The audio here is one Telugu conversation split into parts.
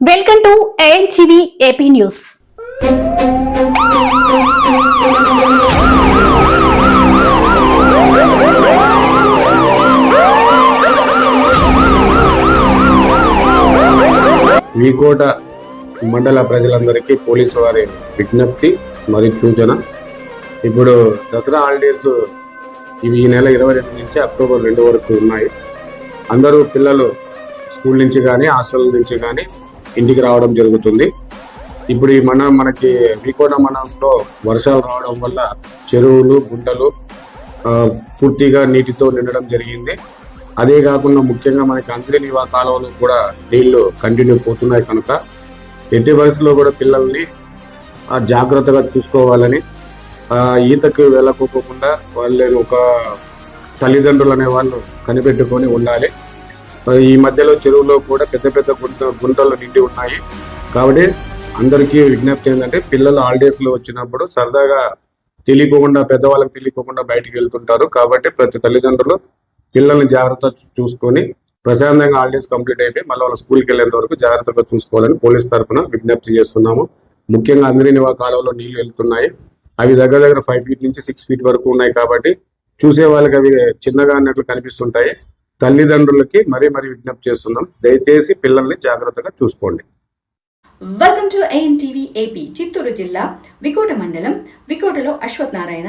Welcome to ANTV AP news V Kota మండల ప్రజలందరికీ పోలీసు వారి విజ్ఞప్తి మరియు సూచన. ఇప్పుడు దసరా హాలిడేస్ ఇవి ఈ నెల ఇరవై రెండు నుంచి అక్టోబర్ రెండు వరకు ఉన్నాయి. అందరూ పిల్లలు స్కూల్ నుంచి కానీ హాస్టల్ నుంచి కానీ ఇంటికి రావడం జరుగుతుంది. ఇప్పుడు ఈ మన మనకి వీకోట మనంలో వర్షాలు రావడం వల్ల చెరువులు గుంటలు పూర్తిగా నీటితో నిండడం జరిగింది. అదే కాకుండా ముఖ్యంగా మనకి అంతరినివా కాలువలు కూడా నీళ్ళు కంటిన్యూ పోతున్నాయి కనుక ఎట్టి వయసులో కూడా పిల్లల్ని జాగ్రత్తగా చూసుకోవాలని ఈతకు వెళ్ళకోకుండా వాళ్ళని ఒక తల్లిదండ్రులు అనే వాళ్ళు కనిపెట్టుకొని ఉండాలి. ఈ మధ్యలో చెరువులో కూడా పెద్ద పెద్ద గుంట గుంటలు నిండి ఉన్నాయి. కాబట్టి అందరికీ విజ్ఞప్తి ఏంటంటే పిల్లలు హాలిడేస్లో వచ్చినప్పుడు సరదాగా తెలియకోకుండా పెద్దవాళ్ళకి తెలియకోకుండా బయటికి వెళ్తుంటారు. కాబట్టి ప్రతి తల్లిదండ్రులు పిల్లల్ని జాగ్రత్త చూసుకొని ప్రశాంతంగా హాలిడేస్ కంప్లీట్ అయిపోయి మళ్ళీ వాళ్ళ స్కూల్కి వెళ్ళేంత వరకు జాగ్రత్తగా చూసుకోవాలని పోలీస్ తరఫున విజ్ఞప్తి చేస్తున్నాము. ముఖ్యంగా అందరి నివా కాలంలో నీళ్ళు వెళ్తున్నాయి. అవి దగ్గర దగ్గర ఫైవ్ ఫీట్ నుంచి సిక్స్ ఫీట్ వరకు ఉన్నాయి కాబట్టి చూసే వాళ్ళకి అవి చిన్నగా అన్నట్లు కనిపిస్తుంటాయి. తల్లిదండ్రులకి మరీ మరీ విజ్ఞప్తి చేస్తున్నాం. దయచేసి పిల్లల్ని జాగ్రత్తగా చూసుకోండి. Welcome to ANTV AP Chittoor జిల్లా వికోట మండలం వికోటలో Ashwath Narayana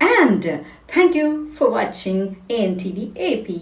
And thank you for watching ANTV AP